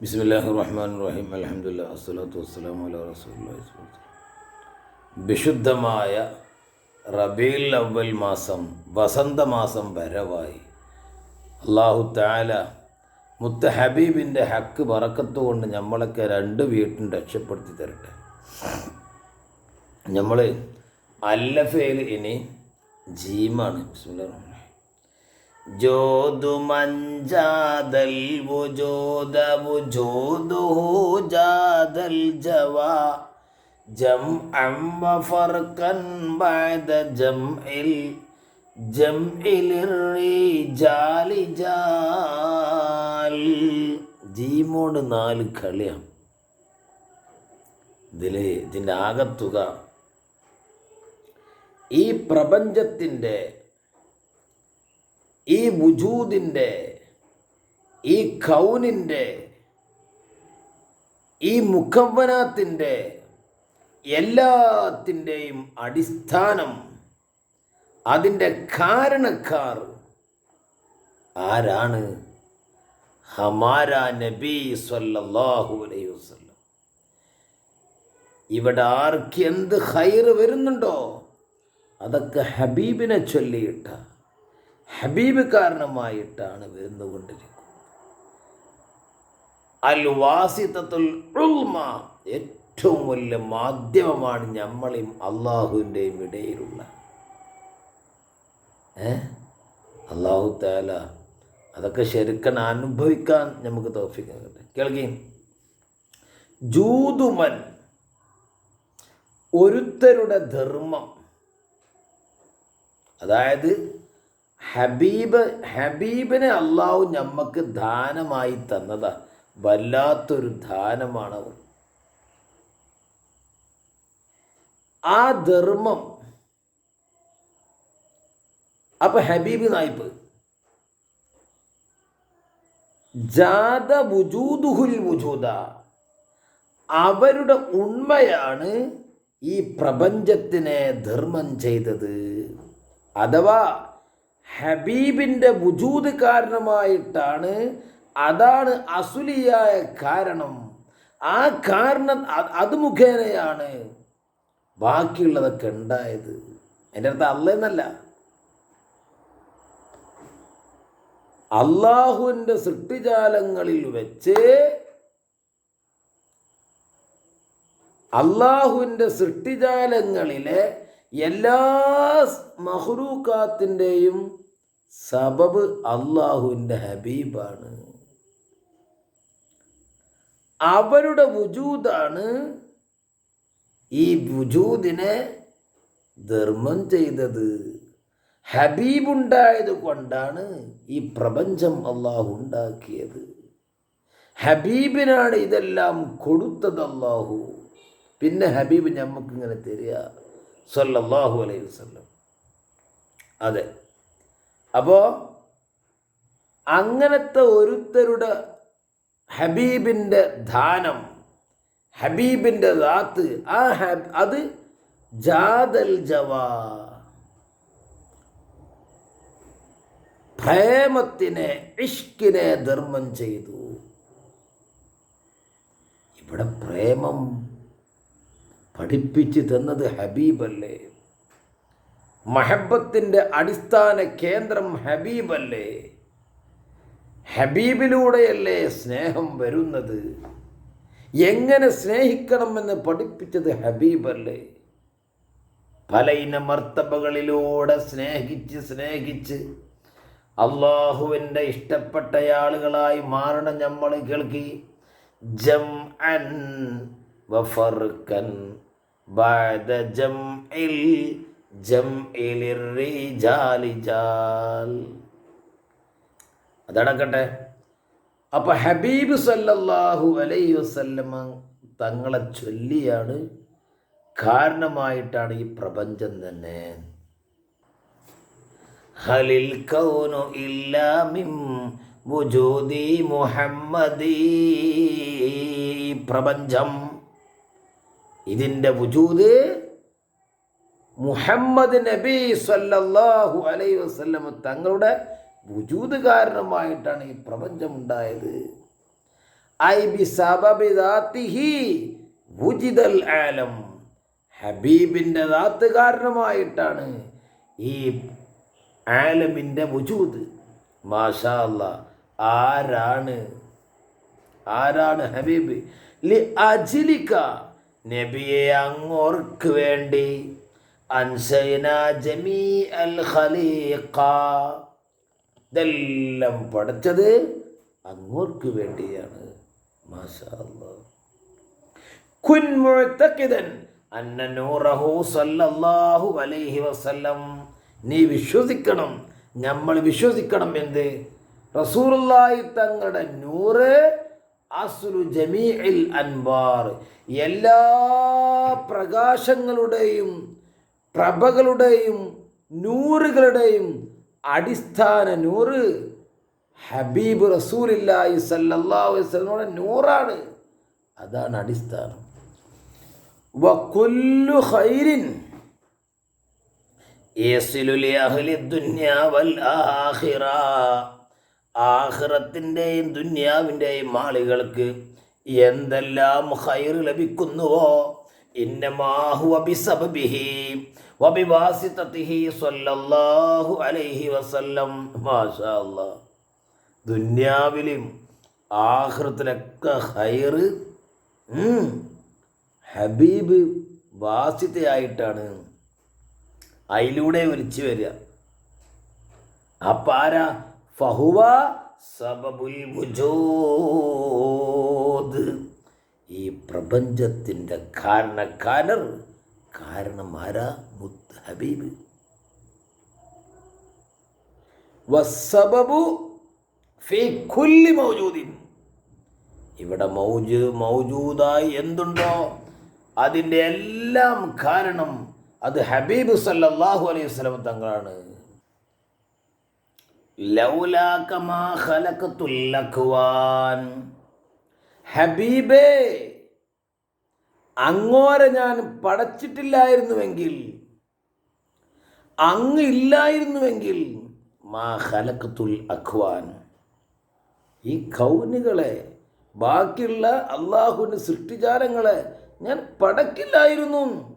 ബിസ്മില്ലാഹി റഹ്മാൻ റഹീം അലഹമുല്ല അസ്സലാത്തു വസ്സലാം അല റസൂൽ വിശുദ്ധമായ റബീൽ അവൽ മാസം വസന്തമാസം വരവായി. അള്ളാഹു താല മുത്ത ഹബീബിന്റെ ഹക്ക് പറക്കത്തുകൊണ്ട് നമ്മളൊക്കെ രണ്ട് വീട്ടും രക്ഷപ്പെടുത്തി തരട്ടെ. നമ്മൾ അല്ലഫയിൽ ഇനി ജീമാണ്. ബിസ്മില്ല റഹ്മാൻ ജോദു മഞ്ചാദൽ വുജൂദ വുജൂദുഹു ജാദൽ ജം ജംഅം ഫർക്കൻ ബഅദ ജംഇൽ ജംഇൽ റിജാലി ജാൽ. ജീമോട് നാല് കളിയാണ് ഇതിൽ ഇതിന്റെ ആകത്തുക. ഈ പ്രപഞ്ചത്തിന്റെ ഈ വുജൂദിന്റെ ഈ കൗനിന്റെ ഈ മുഖവനാത്തിന്റെ എല്ലാത്തിന്റെയും അടിസ്ഥാനം അതിന്റെ കാരണക്കാർ ആരാണ്? ഹമാര നബി സല്ലാഹു അലൈഹി വസ്ലം ഇവിടെ ആർക്ക് എന്ത് ഹൈറ് വരുന്നുണ്ടോ? അതൊക്കെ ഹബീബിനെ ചൊല്ലിയിട്ട ഹബീബ് കാരണമായിട്ടാണ് വരുന്നുകൊണ്ടിരിക്കുന്നത് അൽ വാസിത്തത്തുൽ ഏറ്റവും വലിയ മാധ്യമമാണ് നമ്മളെയും അള്ളാഹുവിന്റെയും ഇടയിലുള്ള. ഏ? അള്ളാഹു താല അതൊക്കെ ശരിക്കും അനുഭവിക്കാൻ നമുക്ക് തോഫിക്കാൻ കിട്ടും കേൾക്കി? ജൂതുമൻ ഒരുത്തരുടെ ധർമ്മം അതായത് ഹബീബ് ഹബീബിനെ അള്ളാഹു നമ്മക്ക് ദാനമായി തന്നതാ. വല്ലാത്തൊരു ദാനമാണ് ആ ധർമ്മം. അപ്പൊ ഹബീബ് നായിപ്പ്. ജാത വുജൂദുഹുൽ വുജൂദ. അവരുടെ ഉണ്മയാണ് ഈ പ്രപഞ്ചത്തിനെ ധർമ്മം ചെയ്തത്. അഥവാ ഹബീബിന്റെ വുജൂദ് കാരണമായിട്ടാണ് അതാണ് അസുലിയായ കാരണം. ആ കാരണം അത് മുഖേനയാണ് ബാക്കിയുള്ളതൊക്കെ ഉണ്ടായത്. എന്റെ അടുത്ത് അല്ലെന്നല്ല അള്ളാഹുവിന്റെ സൃഷ്ടിജാലങ്ങളിൽ വെച്ച് അള്ളാഹുവിന്റെ സൃഷ്ടിജാലങ്ങളിലെ എല്ലാ മഹ്റൂക്കാത്തിന്റെയും സബബ് അള്ളാഹുവിന്റെ ഹബീബാണ്. അവരുടെ വുജൂദാണ് ഈ വുജൂദിനെ ധർമ്മം ചെയ്തത്. ഹബീബുണ്ടായത് കൊണ്ടാണ് ഈ പ്രപഞ്ചം അള്ളാഹു ഉണ്ടാക്കിയത്. ഹബീബിനാണ് ഇതെല്ലാം കൊടുത്തത് അള്ളാഹു പിന്നെ ഹബീബ് നമുക്കിങ്ങനെ തരിക. സല്ലല്ലാഹു അലൈഹി വസല്ലം. അതെ. അപ്പോൾ അങ്ങനത്തെ ഒരുത്തരുടെ ഹബീബിന്റെ ദാനം ഹബീബിന്റെ ദാത്ത് ആ ഹബ് അത് ജാദൽ ജവാ. പ്രേമത്തിനെ ഇഷ്കിനെ ധർമ്മം ചെയ്തു. ഇവിടെ പ്രേമം പഠിപ്പിച്ച് തന്നത് ഹബീബല്ലേ? മഹബത്തിന്റെ അടിസ്ഥാന കേന്ദ്രം ഹബീബല്ലേ? ഹബീബിലൂടെയല്ലേ സ്നേഹം വരുന്നത്? എങ്ങനെ സ്നേഹിക്കണമെന്ന് പഠിപ്പിച്ചത് ഹബീബല്ലേ? പല ഇന മർത്തബകളിലൂടെ സ്നേഹിച്ച് സ്നേഹിച്ച് അള്ളാഹുവിന്റെ ഇഷ്ടപ്പെട്ടയാളുകളായി മാറണം നമ്മൾ കേൾക്കി ജം അൻ വഫർക്കൻ بعد جمع الجمع للرجال جال അതടക്കട്ടെ അപ്പൊ ഹബീബ് സല്ലല്ലാഹു അലൈഹി വസല്ലമ തങ്ങളെ ചൊല്ലിയാണ് കാരണമായിട്ടാണ് ഈ പ്രപഞ്ചം തന്നെ ഹലിൽ കൗനു ഇല്ലാമിം വുജൂദി മുഹമ്മദി പ്രപഞ്ചം ഇതിന്റെ വുജൂദ് മുഹമ്മദ് നബി സല്ലല്ലാഹു അലൈ വസല്ലം തങ്ങളുടെ വുജൂദ് കാരണമായിട്ടാണ് ഈ പ്രപഞ്ചം ഉണ്ടായത് ഐ ബി സബബി ദാത്തിഹി വുജിദൽ ആലം. ഹബീബിന്റെ ദാത്ത് കാരണമായിട്ടാണ് ഈ ആലമിന്റെ വുജൂദ്. മാഷാ അല്ലാ ആരാണ്? ആരാണ് ഹബീബ്? ലി അജിലിക്ക നബിയെ അങ്ങോർക്ക് വേണ്ടി അൻസൈന ജമീ അൽ ഖലീഖ. ഇതെല്ലാം പഠിച്ചത് അങ്ങോർക്ക് വേണ്ടിയാണ്. കുൻ മുഅ്തഖിദൻ അന്ന നൂറഹു സല്ലല്ലാഹു അലൈഹി വസല്ലം. നീ വിശ്വസിക്കണം നമ്മൾ വിശ്വസിക്കണം എന്ത്? റസൂലുള്ളാഹി തങ്ങളുടെ നൂറ് അസ്ലു ജമീഇൽ അൻവാർ എല്ലാ പ്രകാശങ്ങളുടെയും പ്രഭകളുടെയും നൂറുകളുടെയും അടിസ്ഥാന നൂറ് ഹബീബ് റസൂലില്ലായി സല്ലല്ലാഹു അലൈഹി വസല്ലമയുടെ നൂറാണ്. അതാണ് അടിസ്ഥാനം. വക്കുല്ലു ഹൈരിൻ ഏസിലുലി അഹ്ലി ദുന്യാവൽ വൽ ആഖിറ. ആഖിറത്തിന്റെയും ദുന്യാവിന്റെയും ആളുകൾക്ക് എന്തെല്ലാം ഖൈർ ലഭിക്കുന്നുവോ? ദുന്യാവിലും ആഹൃത്തിലൊക്കെ ഹൈറ് ഹബീബ് വാസിതയായിട്ടാണ്. അതിലൂടെ ഒലിച്ചു വരിക. അപ്പാര? ഫഹുവ സബബുൽ വുജൂദ്. ഈ പ്രപഞ്ചത്തിന്റെ കാരണക്കാരർ കാരണം ആരാ? മുത്ത് ഹബീബ് വസ്സബബു ഫീ കുല്ലി മൗജൂദിൻ. ഇവിടെ മൗജ് മൗജൂദായി എന്തുണ്ടോ? അതിന്റെ എല്ലാം കാരണം അത് ഹബീബ് സല്ലല്ലാഹു അലൈഹി വസല്ലം തങ്ങളാണ്. ഹബീബേ അങ്ങോരെ ഞാൻ പടച്ചിട്ടില്ലായിരുന്നുവെങ്കിൽ അങ്ങ് ഇല്ലായിരുന്നുവെങ്കിൽ മാ അഖ്വാൻ. ഈ കൗനുകളെ ബാക്കിയുള്ള അള്ളാഹുവിന്റെ സൃഷ്ടിജാലങ്ങളെ ഞാൻ പടക്കില്ലായിരുന്നു.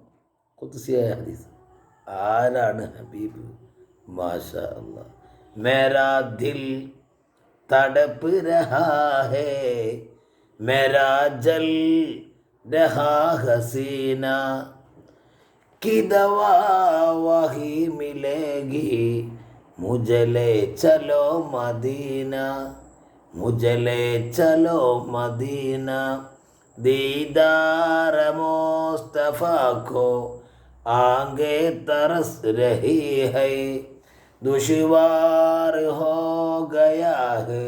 കുത്തുസിയായ ഹദീസ്. ആരാണ് ഹബീബ്? മാഷ അല്ലാ मेरा दिल तड़प रहा है मेरा जल रहा हसीना की दवा वही मिलेगी मुझे ले चलो मदीना मुझे ले चलो मदीना दीदार मोस्तफा को आगे तरस रही है दुश्वार हो गया है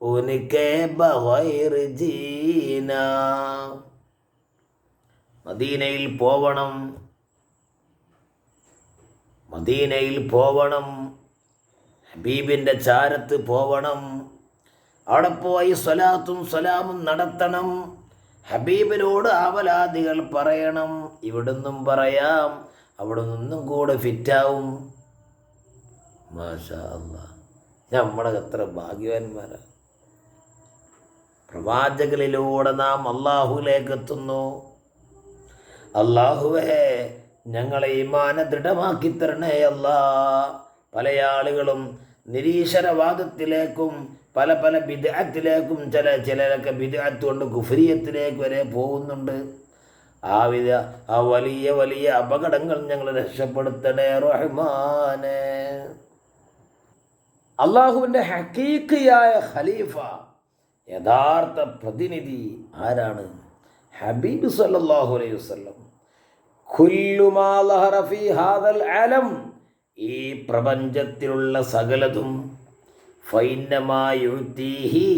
उनके बगैर जीना മദീനയിൽ പോവണം മദീനയിൽ പോവണം ഹബീബിൻ്റെ ചാരത്ത് പോവണം അവിടെ പോയി സ്വലാത്തും സ്വലാമും നടത്തണം ഹബീബിനോട് ആവലാദികൾ പറയണം ഇവിടുന്നും പറയാം അവിടെ നിന്നും കൂടെ ഫിറ്റാവും മാഷാ അല്ലാ എത്ര ഭാഗ്യവാന്മാരാണ് പ്രവാചകളിലൂടെ നാം അള്ളാഹുലേക്ക് എത്തുന്നു അള്ളാഹുവേ ഞങ്ങളെ ഇമാന ദൃഢമാക്കി തരണേ അല്ലാ പല ആളുകളും നിരീശ്വരവാദത്തിലേക്കും പല പല ബിദഅത്തിലേക്കും ചില ചിലരൊക്കെ ബിദഅത്ത് കൊണ്ട് ഗുഫരിയത്തിലേക്ക് വരെ പോകുന്നുണ്ട്. ആ വിധ ആ വലിയ വലിയ അപകടങ്ങൾ ഞങ്ങൾ രക്ഷപ്പെടുത്തണേ റഹ്മാനെ. അള്ളാഹുവിന്റെ ഹക്കീക്കയായ ഖലീഫ യഥാർത്ഥ പ്രതിനിധി ആരാണ്? ഹബീബ് സല്ലാഹു അലൈഹി വസല്ലം. കുല്ലു മാ ലഹറ ഫീ ഹാദൽ ആലം ഈ പ്രപഞ്ചത്തിലുള്ള സകലതും. ഫൈനമായുത്തീഹി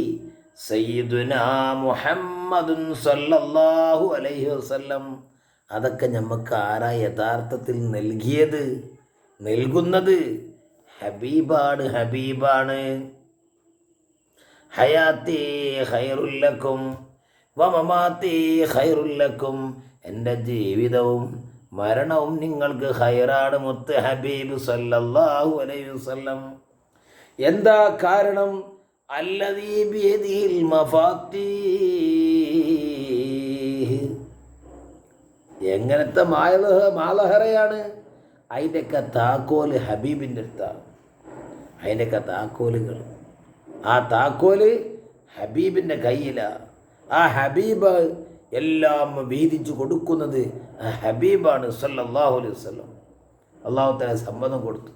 സയ്യിദുനാ മുഹമ്മദുൻ സല്ലല്ലാഹു അലൈഹി വസല്ലം. അതൊക്കെ നമുക്ക് ആരാ യഥാർത്ഥത്തിൽ നൽകിയത്? നൽകുന്നത്? ഹബീബാണ് ഹബീബാണ്. ഹയാത്തി ഹൈറുല്ലക്കും വമമാത്തി ഹൈറുല്ലക്കും എന്റെ ജീവിതവും മരണവും നിങ്ങൾക്ക് ഹൈറാണ് മുത്ത് ഹബീബ് സല്ലല്ലാഹു അലൈഹി വസല്ലം. എന്താ കാരണം? അല്ലദീബിയതിൽ മഫാത്തി എങ്ങനത്തെ മാലഹ മാലഹറയാണ്? അതിന്റെയൊക്കെ താക്കോൽ ഹബീബിന്റെ അടുത്താണ് അതിന്റെയൊക്കെ താക്കോലുകൾ. ആ താക്കോൽ ഹബീബിന്റെ കയ്യിലാണ് ആ ഹബീബ് എല്ലാം വീതിച്ചു കൊടുക്കുന്നത് ഹബീബാണ് സല്ലാഹു അലൈഹി വസല്ലം. അള്ളാഹു തല സമ്മതം കൊടുത്തു.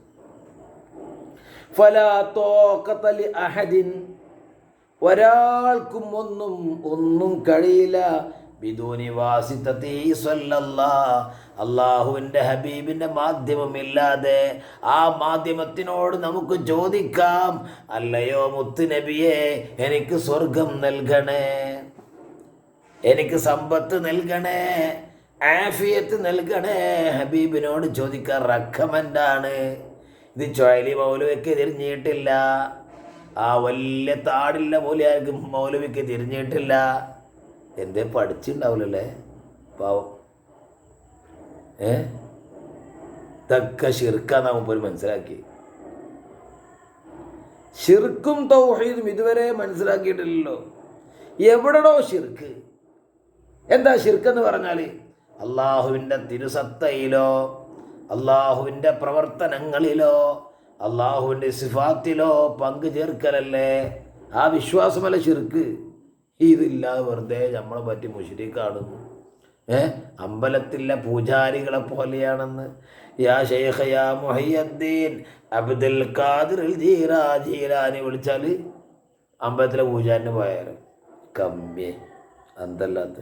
ഒരാൾക്കും ഒന്നും ഒന്നും കഴിയില്ല. ബിദൂനി അള്ളാഹുവിന്റെ ഹബീബിന്റെ മാധ്യമമില്ലാതെ ആ മാധ്യമത്തിനോട് നമുക്ക് ചോദിക്കാം അല്ലയോ മുത്തുനബിയെ എനിക്ക് സ്വർഗം നൽകണേ എനിക്ക് സമ്പത്ത് നൽകണേ ആഫിയത്ത് നൽകണേ? ഹബീബിനോട് ചോദിക്കാൻ റെക്കമെൻഡാണ് ഇത് ചൊയലി മൗലവിക്ക് തിരിഞ്ഞിട്ടില്ല. ആ വലിയ താടില്ല മൂലിയാർക്കും മൗലവിക്ക് തിരിഞ്ഞിട്ടില്ല. എന്തേ പഠിച്ചിട്ടുണ്ടാവില്ലല്ലേ പാവം. ഏ? തക്ക ഷിർക്കാന്ന് മുമ്പ് മനസ്സിലാക്കി. ഷിർക്കും തൗഹീദും ഇതുവരെ മനസ്സിലാക്കിയിട്ടില്ലല്ലോ. എവിടെടോ ഷിർക്ക് എന്താ ഷിർക്കെന്ന് പറഞ്ഞാൽ അള്ളാഹുവിന്റെ തിരുസത്തയിലോ അള്ളാഹുവിന്റെ പ്രവർത്തനങ്ങളിലോ അള്ളാഹുവിന്റെ സിഫാത്തിലോ പങ്കു ചേർക്കലല്ലേ? ആ വിശ്വാസമല്ല ഷിർക്ക് ഇതില്ലാതെ വെറുതെ നമ്മളെ പറ്റി മുഷിരിക്കാടുന്നു ഏ അമ്പലത്തിലെ പൂജാരികളെ പോലെയാണെന്ന്. യാ ഷെയ്ഖ യാ മുഹയ്യദ്ദീൻ അബ്ദുൽ ഖാദിർ ജീറാ വിളിച്ചാൽ അമ്പലത്തിലെ പൂജാരിന് പോയാലും? കമ്മി എന്തല്ലാത്ത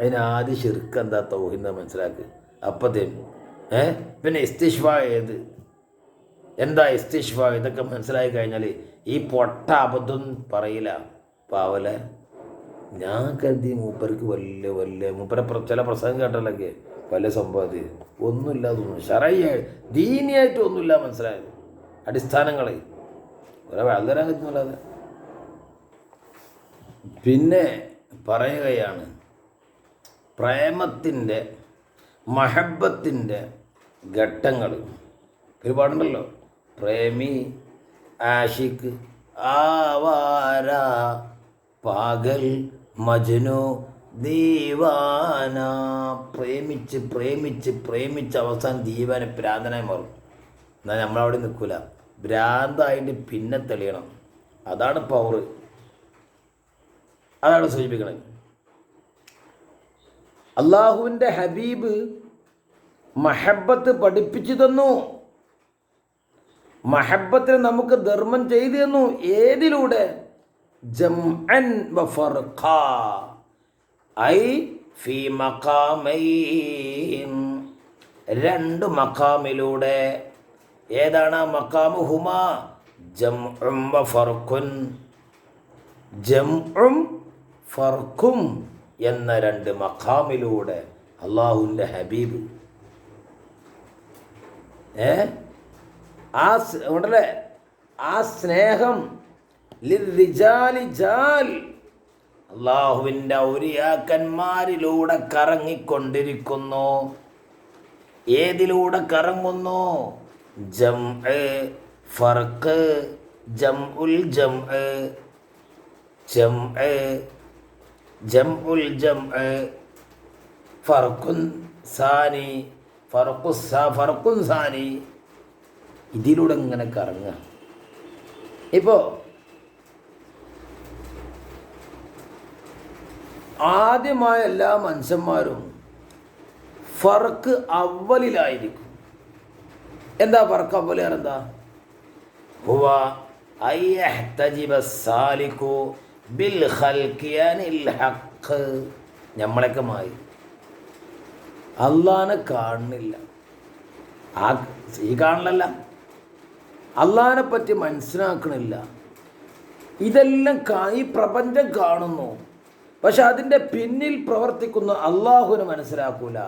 അതിനാദ്യം ശിർക്ക് എന്താ തൗഹിന്ന മനസ്സിലാക്ക്? അപ്പത്തേനും ഏ? പിന്നെ ഇസ്തിഷ്വ ഏത്? എന്താ ഇസ്തിഷ്വ? ഇതൊക്കെ മനസ്സിലായി കഴിഞ്ഞാൽ ഈ പൊട്ട അബദ്ധം പറയില്ല. പാവല ഞാൻ കരുതി മൂപ്പർക്ക് വല്ല വല്ല മൂപ്പരെ പ്ര- ചില പ്രസംഗം കേട്ടാലൊക്കെ വല്ല അത്. ഒന്നുമില്ല തോന്നുന്നു ഷറയ്യായി ദീനിയായിട്ട് ഒന്നുമില്ല മനസ്സിലായത്. അടിസ്ഥാനങ്ങളെ. ഒരാ വളരാൻ പറ്റുന്നില്ലാതെ. പിന്നെ പറയുകയാണ് പ്രേമത്തിന്റെ മഹബത്തിന്റെ ഘട്ടങ്ങൾ ഒരുപാടുണ്ടല്ലോ. പ്രേമി ആഷിഖ് ആവാര പാഗൽ മജ്നു ദീവാന. പ്രേമിച്ച് പ്രേമിച്ച് പ്രേമിച്ച് അവസാനം ദീവാനെ ഭ്രാന്തനായി മാറും. എന്നാൽ നമ്മളവിടെ നിൽക്കൂല. ഭ്രാന്തായിട്ട് പിന്നെ തെളിയണം. അതാണ് പവർ അതാണ് സൂചിപ്പിക്കണത്. അള്ളാഹുവിന്റെ ഹബീബ് മഹബത്ത് പഠിപ്പിച്ചു തന്നു. മഹബത്തിന് നമുക്ക് ധർമ്മം ചെയ്തു തന്നു. ഏതിലൂടെ? ജംഅൻ വഫർഖ ഐ ഫീ മഖാമൈൻ. രണ്ട് മഖാമിലൂടെ. ഏതാണ് ആ മഖാമു ഹുമ ജംഉം വഫർഖുൻ ജംഉം ഫർഖും എന്ന രണ്ട് മഖാമിലൂടെ. അള്ളാഹുവിന്റെ ഹബീബ്. ഏ? ആ ഉണ്ടല്ലേ? ആ സ്നേഹം അള്ളാഹുവിന്റെ ഔരിയാക്കന്മാരിലൂടെ കറങ്ങിക്കൊണ്ടിരിക്കുന്നു. ഏതിലൂടെ കറങ്ങുന്നു? ജം ഫർക്ക് ജം ഉൽ ജം ജം ജം ഉൽ ജം ഫർക്കുൻ സാനി ഫർക്കു ഫർക്കുൻ സാനി. ഇതിലൂടെ ഇങ്ങനെ കറങ്ങുക. ഇപ്പോൾ ആദ്യമായ എല്ലാ മനുഷ്യന്മാരും ഫർക്ക് അവലിലായിരിക്കും എന്താ ഫർക്ക് അവൽ എന്താ? ഹുവ സാലിക്കു ബിൽ ഹക്ക് നമ്മളൊക്കെ മായി അള്ളാനെ കാണുന്നില്ല. ആ ഈ കാണലല്ല അള്ളാനെ പറ്റി മനസ്സിലാക്കണില്ല. ഇതെല്ലാം ഈ പ്രപഞ്ചം കാണുന്നു. പക്ഷെ അതിന്റെ പിന്നിൽ പ്രവർത്തിക്കുന്ന അള്ളാഹുവിനെ മനസ്സിലാക്കൂല.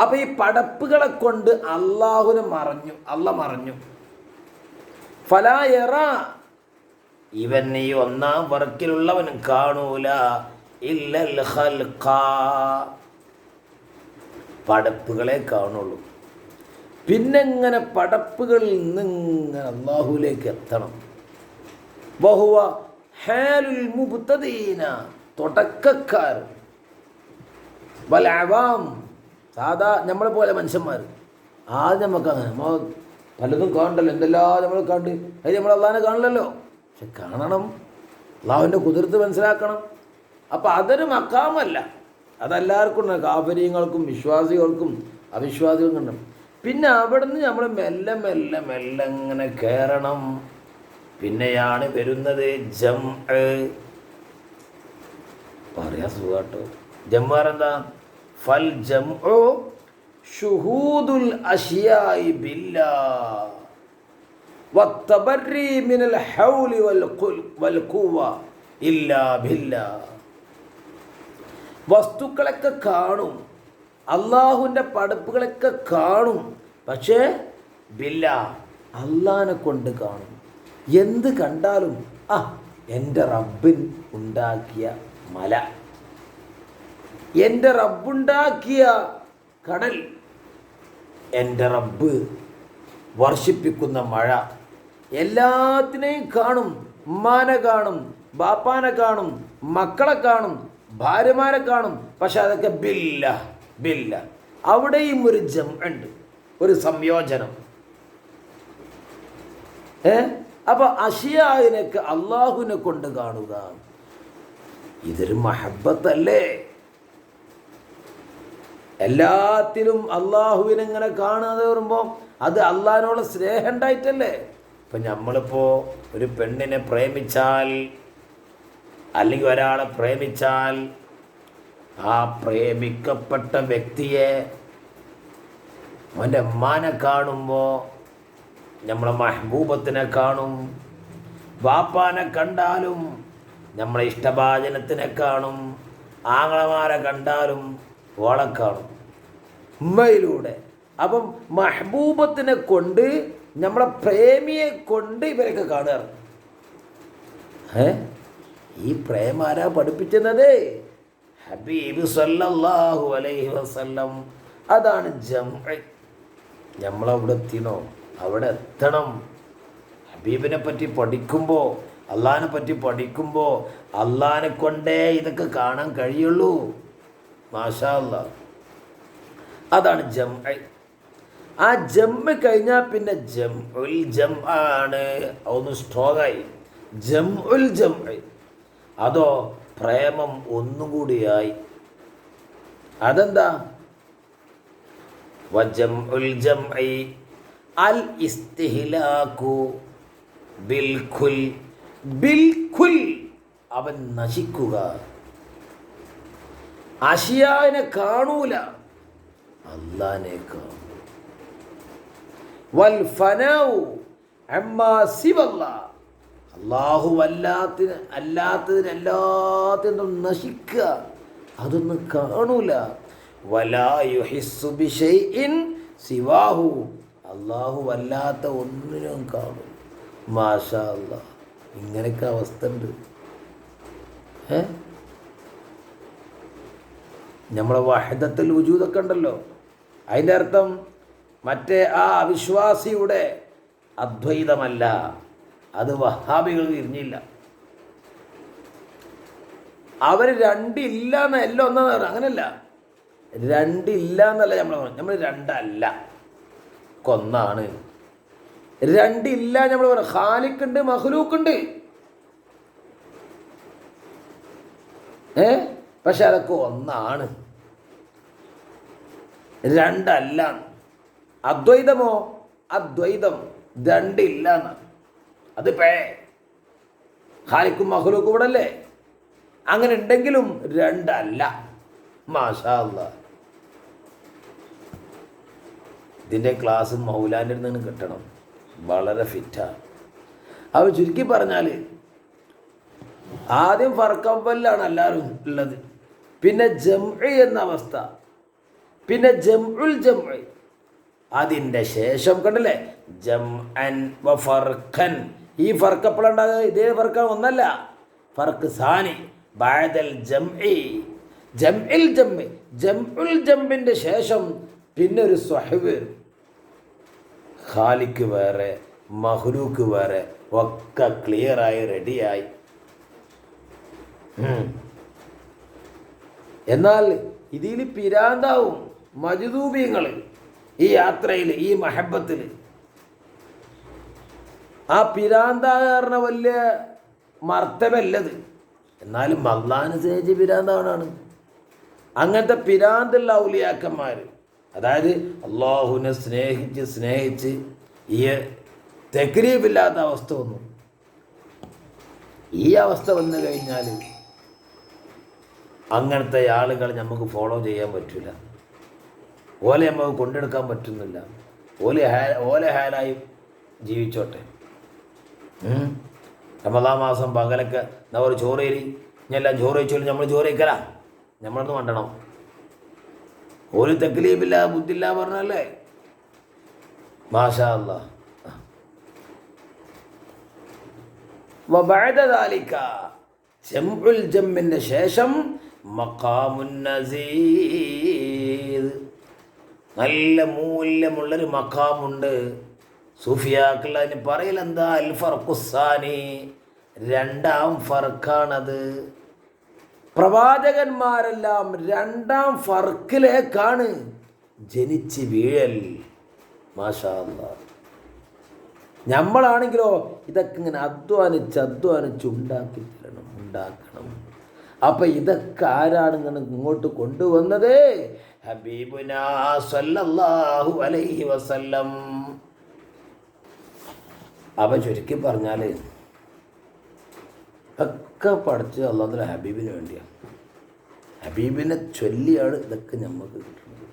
അപ്പൊ ഈ പടപ്പുകളെ കൊണ്ട് അള്ളാഹുവിനെ മറഞ്ഞു. അല്ല മറഞ്ഞു. ഫലായറ ഇവൻ ഈ ഒന്നാം വർക്കിലുള്ളവൻ കാണൂല. ഇല്ലൽ പടപ്പുകളെ കാണുള്ളൂ. പിന്നെങ്ങനെ പടപ്പുകളിൽ നിന്ന് ഇങ്ങനെ അള്ളാഹുലേക്ക് എത്തണം. ബഹുവ ഹാലുൽ മുബ്തദീന. തുടക്കക്കാർ. വൽ അവാം. സാധാ നമ്മളെ പോലെ മനുഷ്യന്മാർ. ആദ്യം നമുക്ക് അങ്ങനെ നമ്മ പലതും കാണണ്ടല്ലോ എന്തെല്ലാം നമ്മൾ കണ്ട്. അത് നമ്മൾ അള്ളാഹിനെ കാണില്ലല്ലോ പക്ഷെ കാണണം. അള്ളാഹുവിന്റെ കുതിർത്ത് മനസ്സിലാക്കണം. അപ്പം അതൊരു മക്കാമല്ല അതെല്ലാവർക്കും ഉണ്ട്. കാപര്യങ്ങൾക്കും വിശ്വാസികൾക്കും അവിശ്വാസികൾക്കും ഉണ്ട്. പിന്നെ അവിടുന്ന് നമ്മൾ മെല്ലെ മെല്ലെ മെല്ലെ ഇങ്ങനെ കയറണം. പിന്നെയാണ് വരുന്നത് ജം പറയാ സുഖാട്ടോ ജമ്മാർ എന്താ ഫൽ ജം ഷുഹൂദുൽ അഷിയായി ബില്ലാ والتبري من الحول والقل- والقوة إلا بالله വസ്തുക്കളൊക്കെ കാണും അള്ളാഹുവിൻ്റെ പടപ്പുകളൊക്കെ കാണും പക്ഷേ ബില്ല അള്ളാഹിനെ കൊണ്ട് കാണും എന്ത് കണ്ടാലും ആ എൻ്റെ റബ്ബിൻ ഉണ്ടാക്കിയ മല. എന്റെ റബ്ബുണ്ടാക്കിയ കടൽ എന്റെ റബ്ബ് വർഷിപ്പിക്കുന്ന മഴ. എല്ലാത്തിനെയും കാണും ഉമ്മാനെ കാണും ബാപ്പാനെ കാണും മക്കളെ കാണും ഭാര്യമാരെ കാണും. പക്ഷെ അതൊക്കെ ബില്ല ബില്ല. അവിടെയും ഒരു ജം ഉണ്ട് ഒരു സംയോജനം. ഏ? അപ്പൊ അഷിയാവിനൊക്കെ അള്ളാഹുവിനെ കൊണ്ട് കാണുക. ഇതൊരു മഹബത്തല്ലേ? എല്ലാത്തിലും അള്ളാഹുവിനെ ഇങ്ങനെ കാണാതെ വരുമ്പോൾ അത് അള്ളാഹിനോട് സ്നേഹം ഉണ്ടായിട്ടല്ലേ? ഇപ്പം നമ്മളിപ്പോൾ ഒരു പെണ്ണിനെ പ്രേമിച്ചാൽ അല്ലെങ്കിൽ ഒരാളെ പ്രേമിച്ചാൽ ആ പ്രേമിക്കപ്പെട്ട വ്യക്തിയെ അവന്റെ അമ്മാനെ കാണുമ്പോൾ നമ്മളെ മഹബൂബത്തിനെ കാണും ബാപ്പാനെ കണ്ടാലും നമ്മളെ ഇഷ്ടഭാചനത്തിനെ കാണും ആങ്ങളമാരെ കണ്ടാലും ഓളെ കാണും. ഉമ്മയിലൂടെ. അപ്പം മഹബൂബത്തിനെ കൊണ്ട് നമ്മളെ പ്രേമിയെ കൊണ്ട് ഇവരൊക്കെ കാണുകയാണ് ഏ? ഈ പ്രേമാരാ പഠിപ്പിക്കുന്നത് ഹബീബ് സല്ലല്ലാഹു അലൈഹി വസല്ലം. അതാണ് ജം നമ്മളവിടെ എത്തിയണോ അവിടെ എത്തണം ഹബീബിനെ പറ്റി പഠിക്കുമ്പോൾ അള്ളാഹിനെ പറ്റി പഠിക്കുമ്പോൾ അള്ളഹാനെ കൊണ്ടേ ഇതൊക്കെ കാണാൻ കഴിയുള്ളൂ. മാഷാ അല്ലാ അതാണ് ജം ആ ജമ്മ് കഴിഞ്ഞാൽ പിന്നെ ജം ഉൽ ജം ആണ് ഒന്ന് സ്ട്രോങ്ങായി ജം ഉൽ ജം അതോ പ്രേമം ഒന്നും കൂടിയായി. അതെന്താ? വജം ഉൽ ജം അൽ ഇസ്തിഹിലാക്കു ബിൽഖുൽ ബിൽഖുൽ അവൻ നശിക്കുക. അഷിയാവിനെ കാണൂല. അള്ളാനെ കാണും അള്ളാഹു അല്ലാത്തിന് അല്ലാത്തതിന് എല്ലാത്തിനും നശിക്കുക. അതൊന്നും കാണൂല. അള്ളാഹു അല്ലാത്ത ഒന്നിനും കാണും മാഷാ അല്ലാ ഇങ്ങനെയൊക്കെ അവസ്ഥ ഉണ്ട് ഏ? നമ്മളെ വഹദത്തിൽ ഉജൂതൊക്കെ ഉണ്ടല്ലോ. അതിന്റെ അർത്ഥം മറ്റേ ആ അവിശ്വാസിയുടെ അദ്വൈതമല്ല. അത് വഹാബികൾ തിരിഞ്ഞില്ല അവർ രണ്ടില്ല എന്ന എല്ലാം ഒന്നാന്ന് പറഞ്ഞു. അങ്ങനല്ല. രണ്ടില്ല എന്നല്ല നമ്മൾ നമ്മൾ രണ്ടല്ല. കൊന്നാണ്. രണ്ടില്ല നമ്മൾ പറഞ്ഞു ഖാലിക്കുണ്ട് മഹ്ലൂക്കുണ്ട് ഏ? പക്ഷെ അതൊക്കെ ഒന്നാണ്. രണ്ടല്ല. അദ്വൈതമോ? അദ്വൈതം. രണ്ടില്ല അത് പേ ഖാലിക്കും മഹ്ലൂക്കും ഇവിടെ അല്ലേ അങ്ങനെ ഉണ്ടെങ്കിലും രണ്ടല്ല. മാഷാ ഇതിന്റെ ക്ലാസ് മൗലാന്റെ നിന്ന് കിട്ടണം. വളരെ അവ ചുരുക്കി പറഞ്ഞാൽ ആദ്യം ഫർക്കമ്പലാണ് എല്ലാവരും ഉള്ളത്. പിന്നെ ജം എന്ന അവസ്ഥ. പിന്നെ ജംഉൽ ഉൽ ജം അതിന്റെ ശേഷം കണ്ടില്ലേ? ജം വ ഫർഖൻ. ഈ ഫർക്ക് ഇതേ ഫർക്ക് ഒന്നല്ല. ഫർക്ക് സാനി. ബാദൽ ജംഇ. ജംഇൽ ജംഇ. ജംഉൽ ജം ഉൽ ജമ്മിന്റെ ശേഷം പിന്നെ ഒരു സ്വഹബ് ഖാലിക്ക് വേറെ മഹ്ലൂക്ക് വേറെ ഒക്കെ ക്ലിയറായി റെഡിയായി എന്നാൽ ഇതിൽ പിരാന്താവും മജുദൂബിയങ്ങൾ ഈ യാത്രയിൽ ഈ മഹബത്തിൽ. ആ പിരാന്താകാരന വലിയ മർത്തവല്ലത് എന്നാലും അള്ളാനുസരിച്ച് പിരാന്താവണാണ് അങ്ങനത്തെ പിരാന്തുള്ള ഔലിയാക്കന്മാർ അതായത് അള്ളാഹുവിനെ സ്നേഹിച്ച് സ്നേഹിച്ച് ഈ തെക്രീബില്ലാത്ത അവസ്ഥ വന്നു. ഈ അവസ്ഥ വന്നു കഴിഞ്ഞാൽ അങ്ങനത്തെ ആളുകൾ നമുക്ക് ഫോളോ ചെയ്യാൻ പറ്റില്ല ഓലെ നമുക്ക് കൊണ്ടെടുക്കാൻ പറ്റുന്നില്ല. ഓലെ ഹാ ഓലെ ഹാലായി ജീവിച്ചോട്ടെ. റമദാ മാസം പകലൊക്കെ എന്താ പറയുക ചോറേരി എല്ലാം ചോറ് വെച്ചോളൂ നമ്മൾ ചോറ് വയ്ക്കല നമ്മളൊന്ന് മണ്ടണം. ഒരു തക്ലീഫില്ല ബുദ്ധില്ല പറഞ്ഞല്ലേ മാഷാ അല്ല ചെമ്പുൽ ജമ്മിന്റെ ശേഷം മക്കാമുന്നസീദ് നല്ല മൂല്യമുള്ളൊരു മക്കാമുണ്ട് സൂഫിയാക്കൾ അതിന് പറയലെന്താ? അൽ ഫർഖുസാനി രണ്ടാം ഫർഖാണത്. പ്രവാചകന്മാരെല്ലാം രണ്ടാം ഫർക്കിലേക്കാണ് ജനിച്ച് വീഴൽ. മാഷാല്ല നമ്മളാണെങ്കിലോ ഇതൊക്കെ ഇങ്ങനെ അധ്വാനിച്ച് അധ്വാനിച്ച് ഉണ്ടാക്കി തരണം ഉണ്ടാക്കണം. അപ്പം ഇതൊക്കെ ആരാണ് ഇങ്ങനെ ഇങ്ങോട്ട് കൊണ്ടുവന്നത്? അവ ചുരുക്കി പറഞ്ഞാൽ ഒക്കെ പഠിച്ച് അള്ളാഹുല ഹബീബിന് വേണ്ടിയാണ്. ഹബീബിനെ ചൊല്ലിയാണ് ഇതൊക്കെ നമുക്ക് കിട്ടുന്നത്.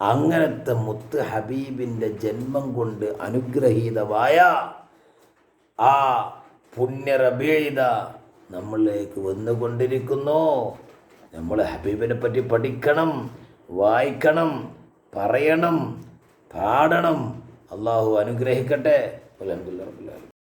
അങ്ങനത്തെ മുത്ത് ഹബീബിന്റെ ജന്മം കൊണ്ട് അനുഗ്രഹീതമായ ആ പുണ്യറബീത നമ്മളിലേക്ക് വന്നുകൊണ്ടിരിക്കുന്നു. നമ്മൾ ഹബീബിനെ പറ്റി പഠിക്കണം വായിക്കണം പറയണം പാടണം. അള്ളാഹു അനുഗ്രഹിക്കട്ടെ. അലഹമുല്ലാ